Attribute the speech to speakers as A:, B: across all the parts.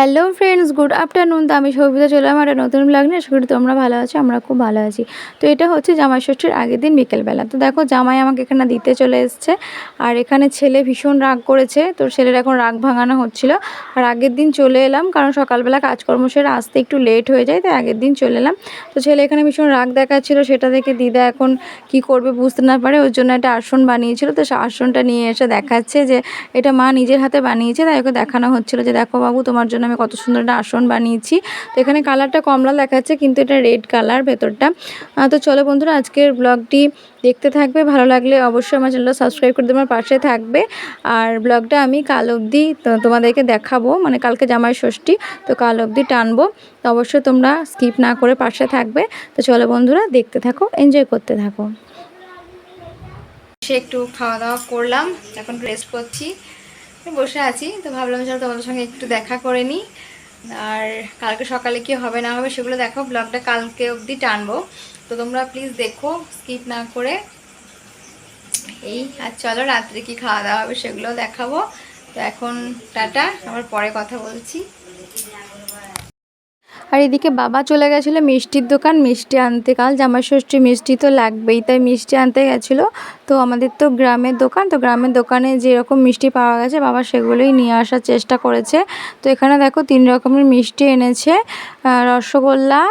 A: Hello friends good afternoon তো আমি সবিতা চলে আমার একটা নতুন ব্লগ নিয়ে। আশা করি তোমরা ভালো আছো, আমরা খুব ভালো আছি। তো এটা হচ্ছে জামাই ষষ্ঠীর আগের দিন বিকেলবেলা। তো দেখো জামাই আমাকে এখানে দিতে চলে এসছে। আর এখানে ছেলে ভীষণ রাগ করেছে। তো ছেলের এখন রাগ ভাঙানো হচ্ছিল। আর আগের দিন চলে এলাম, কারণ সকালবেলা কাজকর্ম সেরে আসতে একটু লেট হয়ে যায়, তাই আগের দিন চলে এলাম। তো ছেলে এখানে ভীষণ রাগ দেখাচ্ছিল, সেটা দেখে দিদা এখন কি করবে বুঝতে না পারে। ওর জন্য একটা আসন বানিয়েছিল। তো সে আসনটা নিয়ে এসে দেখাচ্ছে যে, এটা মা নিজের হাতে বানিয়েছে, তাই ওকে দেখানো হচ্ছিল যে, দেখো বাবু, তোমার জন্য আমি কত সুন্দর একটা আসন বানিয়েছি। তো এখানে কালারটা কমলা দেখাচ্ছে, কিন্তু এটা রেড কালার ভেতরটা। তো চলো বন্ধুরা, আজকের ব্লগটি দেখতে থাকবে। ভালো লাগলে অবশ্যই আমার চ্যানেলটা সাবস্ক্রাইব করে তোমার পাশে থাকবে। আর ব্লগটা আমি কাল অবধি তোমাদেরকে দেখাবো মানে কালকে জামাই ষষ্ঠী, তো কাল অবধি টানবো। তো অবশ্যই তোমরা স্কিপ না করে পাশে থাকবে। তো চলো বন্ধুরা, দেখতে থাকো, এনজয় করতে থাকো। সে একটু খাওয়া দাওয়া করলাম, এখন রেস্ট করছি। বসে আছি, তো ভাবলাম চলো তোমাদের সঙ্গে একটু দেখা করে নিই। আর কালকে সকালে কি হবে না হবে সেগুলো দেখো ব্লগটা কালকে অবধি টানবো। তো তোমরা প্লিজ দেখো স্কিপ না করে। এই, আর চলো রাত্রে কি খাওয়া দাওয়া হবে সেগুলো দেখাবো। তো এখন টাটা, আবার পরে কথা বলছি। আর এদিকে বাবা চলে গেছিল মিষ্টির দোকান, মিষ্টি আনতে। কাল জামাই ষষ্ঠী মিষ্টি তো লাগবেই, তাই মিষ্টি আনতে গেছিল। তো আমাদের তো গ্রামের দোকান, তো গ্রামের দোকানে যেরকম মিষ্টি পাওয়া গেছে, বাবা সেগুলোই নিয়ে আসার চেষ্টা করেছে। তো এখানে দেখো তিন রকমের মিষ্টি এনেছে রসগোল্লা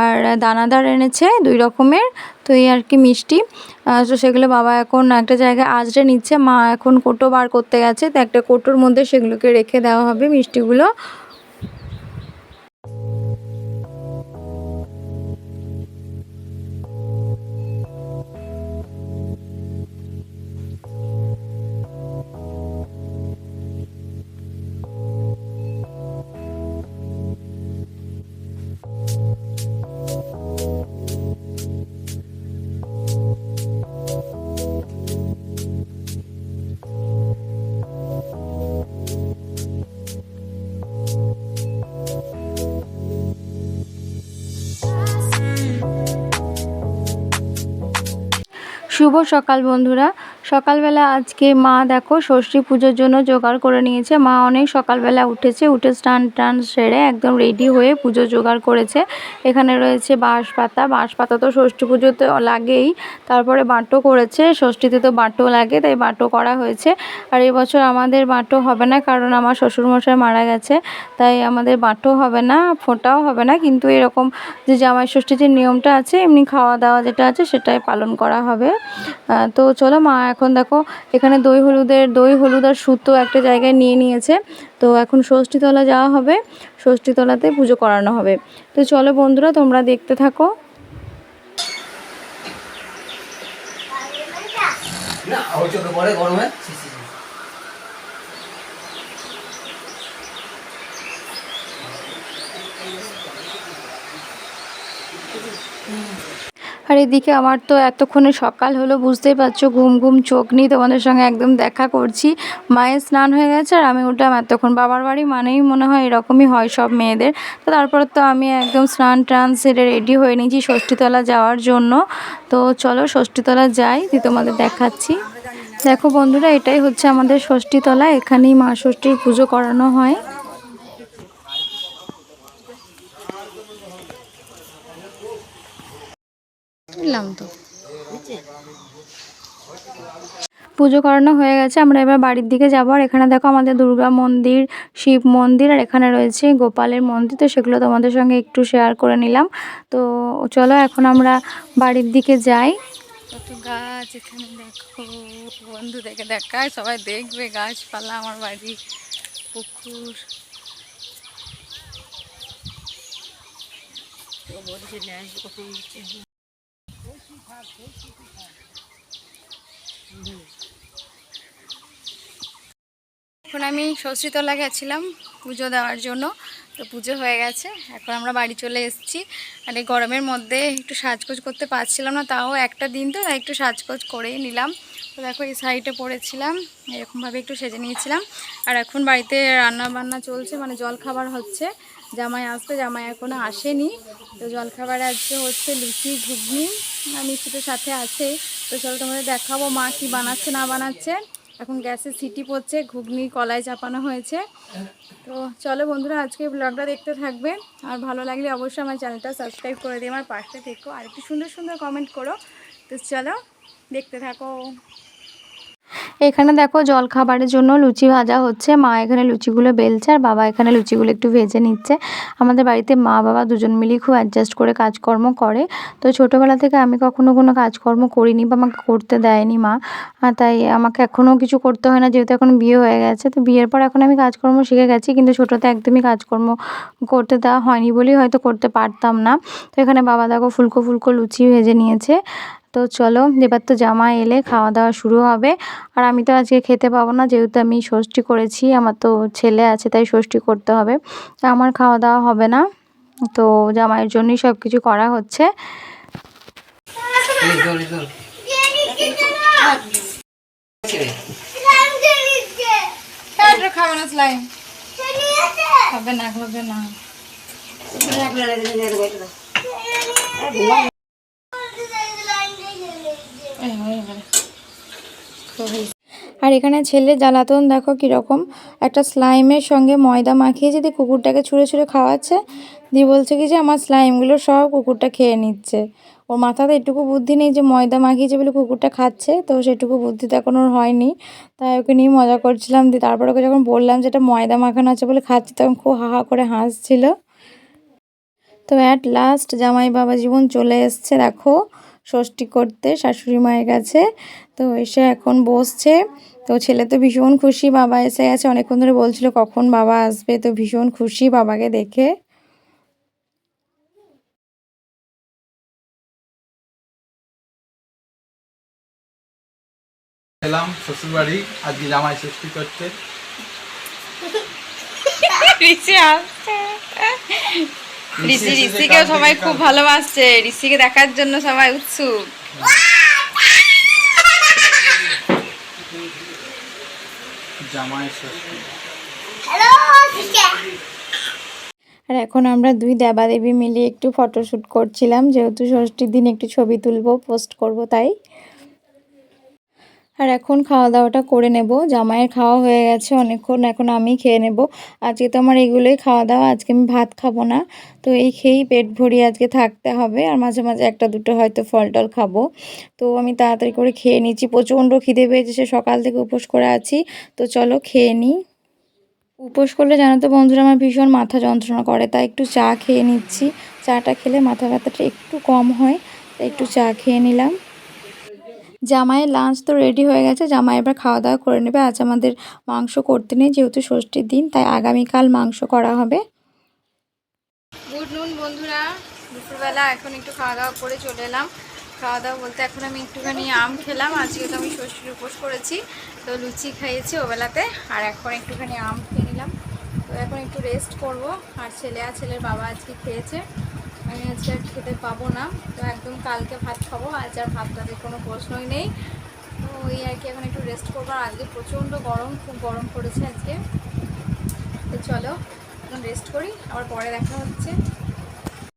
A: আর দানাদার এনেছে, দুই রকমের, তো এই আর কি মিষ্টি। তো সেগুলো বাবা এখন একটা জায়গায় আজরে নিচ্ছে, মা এখন কোটো বার করতে গেছে, তো একটা কোটোর মধ্যে সেগুলোকে রেখে দেওয়া হবে মিষ্টিগুলো। শুভ সকাল বন্ধুরা। সকালবেলা আজকে মা দেখো ষষ্ঠী পুজোর জন্য জোগাড় করে নিয়েছে। মা অনেক সকালবেলা উঠেছে, উঠে স্নান টান সেরে একদম রেডি হয়ে পুজো জোগাড় করেছে। এখানে রয়েছে বাঁশ পাতা বাঁশ পাতা তো ষষ্ঠী পুজোতে লাগেই, তারপরে বাঁটো করেছে, ষষ্ঠীতে তো বাঁটো লাগে, তাই বাঁটো করা হয়েছে। আর এবছর আমাদের বাঁটো হবে না, কারণ আমার শ্বশুরমশাই মারা গেছে, তাই আমাদের বাঁটো হবে না, ফোঁটাও হবে না, কিন্তু এরকম যে জামাই ষষ্ঠীর যে নিয়মটা আছে, এমনি খাওয়া দাওয়া যেটা আছে, সেটাই পালন করা হবে। তো চলো মা এখন দেখো, এখানে দই হলুদের, দই হলুদ আর সুতো একটা জায়গায় নিয়ে নিয়েছে। তো এখন ষষ্ঠীতলা যাওয়া হবে, ষষ্ঠীতলাতে পুজো করানো হবে। তো চলো বন্ধুরা, তোমরা দেখতে থাকো।
B: না পড়ে গরমে?
A: এদিকে আমার তো এতক্ষণে সকাল হলো, বুঝতেই পারছ, ঘুম ঘুম চোখ নিয়ে তোমাদের সঙ্গে একদম দেখা করছি। মায়ের স্নান হয়ে গেছে আর আমি উঠলাম এতক্ষণ। বাবার বাড়ি মানেই মনে হয় এরকমই হয় সব মেয়েদের। তো তারপর তো আমি একদম স্নান টান সেরে রেডি হয়ে নিয়েছি ষষ্ঠীতলা যাওয়ার জন্য। তো চলো ষষ্ঠীতলা যাই, দিয়ে তোমাদের দেখাচ্ছি। দেখো বন্ধুরা, এটাই হচ্ছে আমাদের ষষ্ঠীতলা। এখানেই মা ষষ্ঠীর পুজো করানো হয়। এলাম তো। পুজো করানো হয়ে গেছে, আমরা এবার বাড়ির দিকে যাব। আর এখানে দেখো আমাদের দুর্গা মন্দির, শিব মন্দির, আর এখানে রয়েছে গোপালের মন্দির। তো সেগুলো তোমাদের সঙ্গে একটু শেয়ার করে নিলাম। তো চলো এখন আমরা বাড়ির দিকে যাই। কত গাছ এখানে দেখো বন্ধু দেখে দেখায়, সবাই দেখবে গাছপালা, আমার বাড়ি পুকুর। এখন আমি ষষ্ঠীতলা গেছিলাম পুজো দেওয়ার জন্য, তো পুজো হয়ে গেছে। এখন আমরা বাড়ি চলে এসেছি। আর এই গরমের মধ্যে একটু সাজগোজ করতে পারছিলাম না, তাও একটা দিন তো তাই একটু সাজগোজ করেই নিলাম। তো দেখো এই সাইডে পড়েছিলাম, এরকমভাবে একটু সেজে নিয়েছিলাম। আর এখন বাড়িতে রান্না বান্না চলছে মানে জল খাবার হচ্ছে। জামাই আসবে, জামাই এখনও আসেনি। তো জলখাবার আজকে হচ্ছে লুচি, ঘুগনি আর মিষ্টি সাথে আছে। তো চলো তোমাদের দেখাবো মা কি বানাচ্ছে, না বানাচ্ছে। এখন গ্যাসে সিটি পড়ছে, ঘুগনি কলায় চাপানো হয়েছে। তো চলো বন্ধুরা, আজকে ব্লগটা দেখতে থাকবে। আর ভালো লাগলে অবশ্যই আমার চ্যানেলটা সাবস্ক্রাইব করে দিই আমার পাশে থেকো। আর একটু সুন্দর সুন্দর কমেন্ট করো। তো চলো দেখতে থাকো। এখানে দেখো জল খাবারের জন্য লুচি ভাজা হচ্ছে। মা এখানে লুচিগুলো বেলছে আর বাবা এখানে লুচিগুলো একটু ভেজে নিচ্ছে। আমাদের বাড়িতে মা বাবা দুজন মিলেই খুব অ্যাডজাস্ট করে কাজকর্ম করে। তো ছোটোবেলা থেকে আমি কখনো কোনো কাজকর্ম করিনি বা আমাকে করতে দেয়নি মা। তাই আমাকে এখনও কিছু করতে হয় না, যেহেতু এখন বিয়ে হয়ে গেছে। তো বিয়ের পর এখন আমি কাজকর্ম শিখে গেছি, কিন্তু ছোটোতে একদমই কাজকর্ম করতে দেওয়া হয়নি বলেই হয়তো করতে পারতাম না। তো এখানে বাবা দেখো ফুলকো ফুলকো লুচি ভেজে নিয়েছে। তো চলো এবার তো জামা এলে খাওয়া দাওয়া শুরু হবে। আর আমি তো আজকে খেতে পাবো না যেহেতু আমি ষষ্ঠী করেছি আমার তো ছেলে আছে তাই ষষ্ঠী করতে হবে। তা আমার খাওয়া দাওয়া হবে না তো জামাইয়ের জন্যই সব কিছু করা হচ্ছে। না না আর এখানে ছেলে জ্বালাতন দেখো কীরকম। একটা স্লাইমের সঙ্গে ময়দা মাখিয়ে যদি কুকুরটাকে ছুঁড়ে ছুঁড়ে খাওয়াচ্ছে দিয়ে বলছে কি যে আমার স্লাইমগুলো সব কুকুরটা খেয়ে নিচ্ছে। ওর মাথাতে এটুকু বুদ্ধি নেই যে ময়দা মাখিয়েছে বলে কুকুরটা খাচ্ছে, তো সেটুকু বুদ্ধি এখন ওর হয়নি। তাই ওকে নিয়ে মজা করছিলাম। দিয়ে তারপরে ওকে যখন বললাম যে এটা ময়দা মাখানো আছে বলে খাচ্ছে, তখন খুব হা হা করে হাসছিল। তো অ্যাট লাস্ট জামাই বাবা জীবন চলে এসছে, দেখো। ষষ্ঠী করতে শাশুড়ি মায়ের কাছে। তো এসে এখন বসছে। তো ছেলে তো ভীষণ খুশি বাবা এসে গেছে। অনেকক্ষণ ধরে বলছিল কখন বাবা আসবে? তো ভীষণ খুশি বাবাকে দেখে।
C: এলাম শ্বশুর বাড়ি আজকে জামাই ষষ্ঠী করছে।
A: ঋষি ঋষি ঋষিকেও সবাই খুব ভালোবাসছে। ঋষিকে দেখার জন্য সবাই উৎসুক।
C: জামাই
A: আর এখন আমরা দুই দেবাদেবী মিলে একটু ফটোশ্যুট করছিলাম। যেহেতু ষষ্ঠীর দিন একটু ছবি তুলবো পোস্ট করব তাই। আর এখন খাওয়া দাওয়াটা করে নেব। জামাইয়ের খাওয়া হয়ে গেছে অনেকক্ষণ, এখন আমি খেয়ে নেব। আজকে তো আমার এগুলোই খাওয়া দাওয়া আজকে আমি ভাত খাব না। তো এই খেয়েই পেট ভরিয়ে আজকে থাকতে হবে আর মাঝে মাঝে একটা দুটো হয়তো ফল টল খাব। তো আমি তাড়াতাড়ি করে খেয়ে নিচ্ছি। প্রচণ্ড খিদে পেয়েছে, সে সকাল থেকে উপোস করে আছি। তো চলো খেয়ে নিই। উপোস করলে জানো তো বন্ধুরা, আমার ভীষণ মাথা যন্ত্রণা করে। তাই একটু চা খেয়ে নিচ্ছি। চাটা খেলে মাথা ব্যথাটা একটু কম হয়, তাই একটু চা খেয়ে নিলাম। জামাইয়ের লাঞ্চ তো রেডি হয়ে গেছে, জামাই এবার খাওয়া দাওয়া করে নেবে। আজ আমাদের মাংস করতে নেই, যেহেতু ষষ্ঠীর দিন, তাই আগামীকাল মাংস করা হবে। গুড নুন বন্ধুরা। দুপুরবেলা এখন একটু খাওয়া দাওয়া করে চলে এলাম। খাওয়া দাওয়া বলতে এখন আমি একটুখানি আম খেলাম, আজকে তো আমি ষষ্ঠীর উপোস করেছি। তো লুচি খাইয়েছি ওবেলাতে, আর এখন একটুখানি আম খেয়ে নিলাম। তো এখন একটু রেস্ট করব, আর ছেলে আর ছেলের বাবা আজকে খেয়েছে। আমি আজকে আর খেতে পাবো না। তো একদম কালকে ভাত খাব, আজ আর ভাত টাতের কোনো প্রশ্নই নেই। তো ওই আর কি, এখন একটু রেস্ট করব। আর আজকে প্রচণ্ড গরম, খুব গরম পড়েছে আজকে। তো চলো, এখন রেস্ট করি, আবার পরে দেখা হচ্ছে।